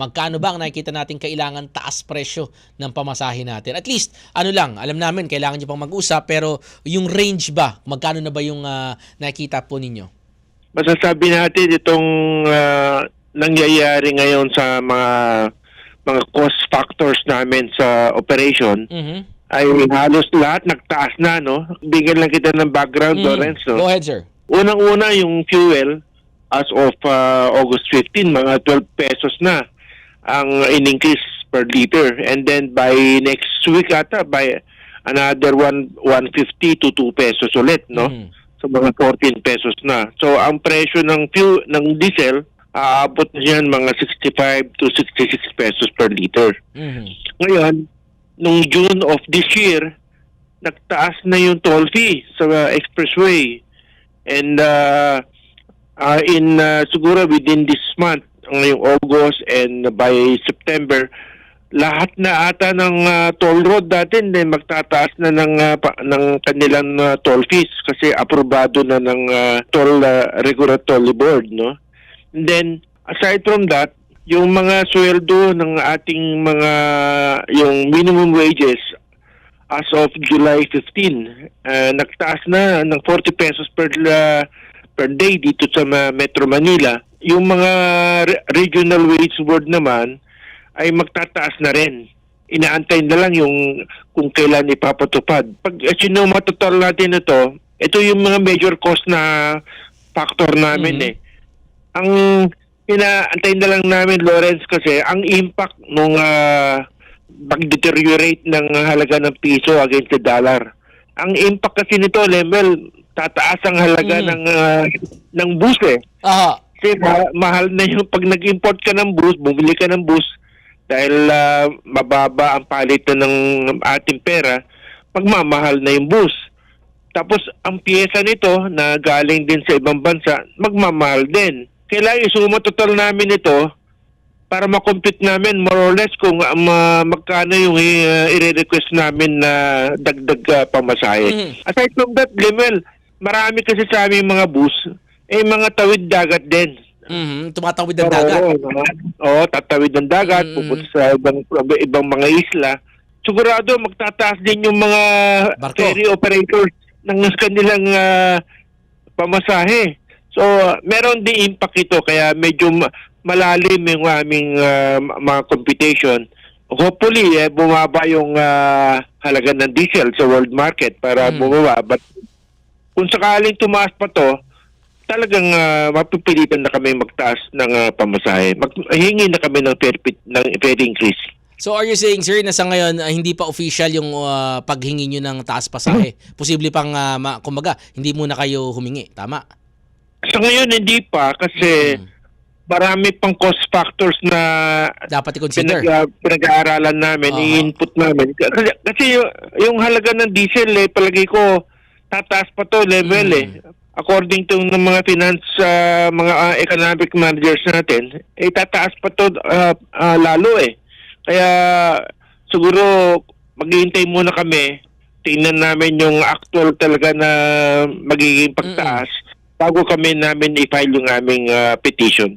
magkano ba ang nakikita natin kailangan taas presyo ng pamasahe natin? At least, ano lang, alam namin, kailangan nyo pang mag-usap, pero yung range ba, magkano na ba yung ah, nakikita po ninyo? masasabi natin itong ah, nangyayari ngayon sa mga mga cost factors namin sa operation Mhm. ay halos lahat nagtaas na no. Bigyan lang kita ng background Mm. Lawrence no. Go ahead, sir. Unang-una yung fuel as of ah, August 15 mga 12 pesos na ang in-increase per liter. And then by next week ata by another one 150 to 2 pesos ulit no? Mhm. so mga 14 pesos na. So ang presyo ng fuel ng diesel aabot na yan mga 65 to 66 pesos per liter. Mhm. ngayon nung June of this year nagtaas na yung toll fee sa uh, expressway. And uh, uh, in uh, siguro within this month ngayong August and by September lahat na ata ng uh, toll road natin eh, magtataas na ng uh, pa- ng kanilang uh, toll fees kasi aprobado na ng uh, toll uh, regulatory board no? And then aside from that yung mga sweldo ng ating mga yung minimum wages as of July 15 uh, nagtaas na ng 40 pesos per uh, per day dito sa Metro Manila yung mga re- regional wage board naman ay magtataas na rin inaantay na lang yung kung kailan ipapatupad pag uh, sinumatotol natin ito ito yung mga major cost na factor namin Mhm. eh ang inaantay na lang namin Lawrence kasi ang impact nung ah, pag-deteriorate ng halaga ng piso against the dollar. Ang impact kasi nito, Lemel, tataas ang halaga Mm. ng ah, ng bus eh. Aha. Kasi ma- mahal na yung pag nag-import ka ng bus, bumili ka ng bus dahil ah, mababa ang palitan ng ating pera, magmamahal na yung bus. Tapos ang pyesa nito na galing din sa ibang bansa, magmamahal din. Kailangan isuma total namin ito para makompute namin more or less kung ah, ma- magkano yung uh, i-request namin na dagdag ah, pamasahe. Mhm. Aside from that, Limel, marami kasi sa aming mga bus, eh mga tawid dagat din. Mhm. Tumatawid ang dagat. Oo, oo, tatawid ng dagat, Mm. pupunta sa ibang, ibang mga isla. Sigurado magtataas din yung mga Barko. ferry operators ng kanilang ah, pamasahe. So, meron din impact ito kaya medyo ma- malalim yung aming ma- mga computation. Hopefully, eh, bumaba yung ah, halaga ng diesel sa world market para Mm. bumaba. But kung sakaling tumaas pa to, talagang ah, mapipilitan na kami magtaas ng ah, pamasahe. Mag, hingi na kami ng fair, pit- ng fair increase. So are you saying, sir, na sa ngayon ah, hindi pa official yung ah, paghingi nyo ng taas pasahe? Posible pang, uh, ma- kumbaga, hindi muna kayo humingi. Tama? Sa ngayon, hindi pa kasi Mm. marami pang cost factors na Dapat i-consider. pinag, ah, pinag-aaralan namin, Aha. i-input namin. Kasi, kasi yung, yung halaga ng diesel, eh, palagi ko, tataas pa to level Mm. eh. According to ng mga finance, ah, mga ah, economic managers natin, eh, tataas pa to ah, ah, lalo eh. Kaya siguro maghihintay muna kami, tingnan namin yung actual talaga na magiging pagtaas bago kami namin i-file yung aming ah, petition.